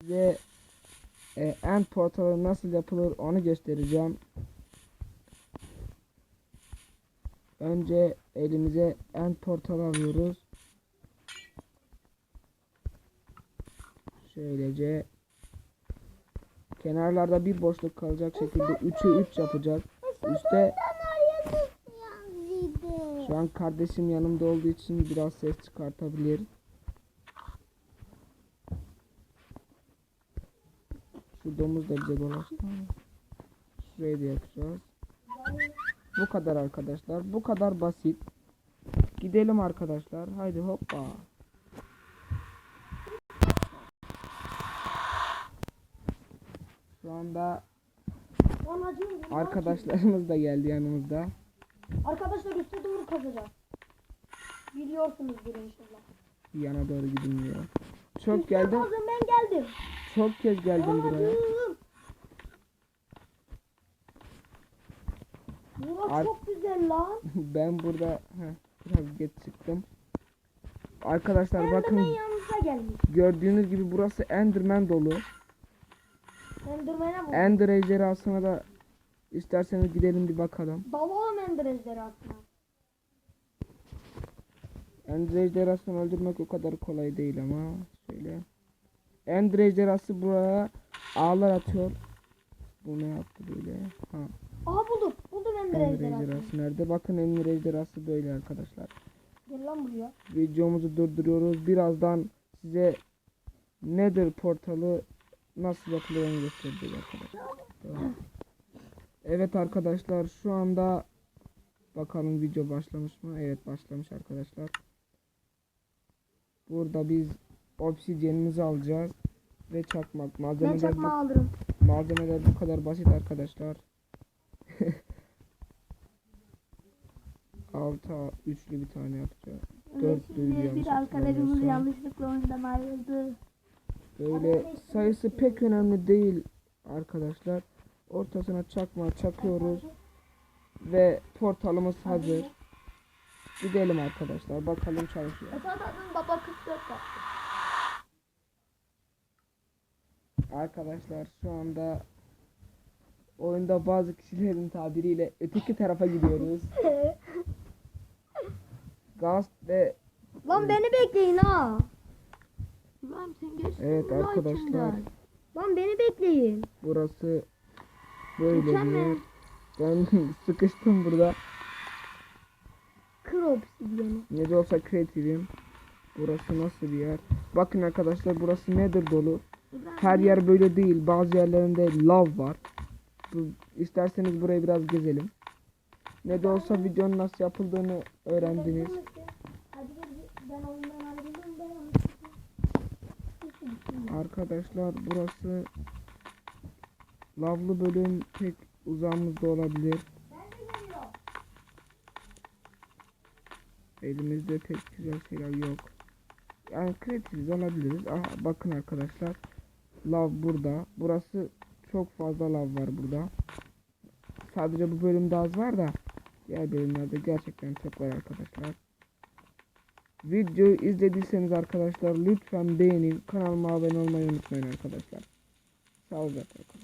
Size e, end portalı nasıl yapılır onu göstereceğim. Önce elimize end portal alıyoruz. Şöylece kenarlarda bir boşluk kalacak şekilde 3'ü 3 yapacağız. Üste şu an kardeşim yanımda olduğu için biraz ses çıkartabilir. Şu domuz da bize dolaştı. Şurayı da yapacağız. Bu kadar arkadaşlar. Bu kadar basit. Gidelim arkadaşlar. Haydi hoppa. Şu anda arkadaşlarımız da geldi yanımızda. Arkadaşlar üste doğru kazacağız. Biliyorsunuzdur inşallah. Yana doğru. Çok Üste geldim. kazın ben geldim. Çok kez geldim buraya. Burası Ar- çok güzel lan. ben burada heh, biraz geç çıktım. Arkadaşlar Enderman bakın gördüğünüz gibi burası Enderman dolu. Enderman'e bu. Ender ejderhasına da isterseniz gidelim bir bakalım. Dalalım Ender ejderhasına. Ender ejderhasını öldürmek o kadar kolay değil ama şöyle. Ender ejderhası buraya ağlar atıyor. Bu ne yaptı böyle? Ha. Aha buldum. Buldum Ender Ender ejderhasını. ejderhası nerede? Bakın Ender ejderhası böyle arkadaşlar. Gel lan buraya. Videomuzu durduruyoruz. Birazdan size Nether portalı nasıl yapılır onu göstereceğiz arkadaşlar. Tamam. Evet arkadaşlar şu anda bakalım video başlamış mı? Evet başlamış arkadaşlar. Burada biz obsidyenimizi alacağız ve çakmak. Ben Malzemeler çakma bu, alırım. malzemeler bu kadar basit arkadaşlar. Alta üçlü bir tane yapacağız. Dört Şimdi duygu yanlış bir arkadaşımız yanlışlıkla oyundan ayrıldı. Böyle sayısı pek önemli değil arkadaşlar. Ortasına çakma çakıyoruz ve portalımız hazır. Gidelim arkadaşlar. Bakalım çalışıyor. Esada'nın baba 44 yaptı. Arkadaşlar şu anda oyunda bazı kişilerin tabiriyle öteki tarafa gidiyoruz. Gast ve Lan beni bekleyin ha. Ulan sen geçtin evet ulan arkadaşlar içinden. Lan beni bekleyin. burası böyle bir Mükemmel. yer. Ben sıkıştım burada. Kır obsidiyeni. Ne de olsa kreatifim. Burası nasıl bir yer? Bakın arkadaşlar burası nedir dolu. Her yer böyle değil. Bazı yerlerinde lav var. İsterseniz burayı biraz gezelim. Ne de olsa videonun nasıl yapıldığını öğrendiniz. Arkadaşlar burası lavlı bölüm pek uzağımızda olabilir. Elimizde pek güzel şeyler yok. Yani kreatifiz olabiliriz. Aha, bakın arkadaşlar. Lav burada. Burası çok fazla lav var burada. Sadece bu bölümde az var da diğer bölümlerde gerçekten çok var arkadaşlar. Videoyu izlediyseniz arkadaşlar lütfen beğenin. Kanalıma abone olmayı unutmayın arkadaşlar. Sağlıcakla kalın.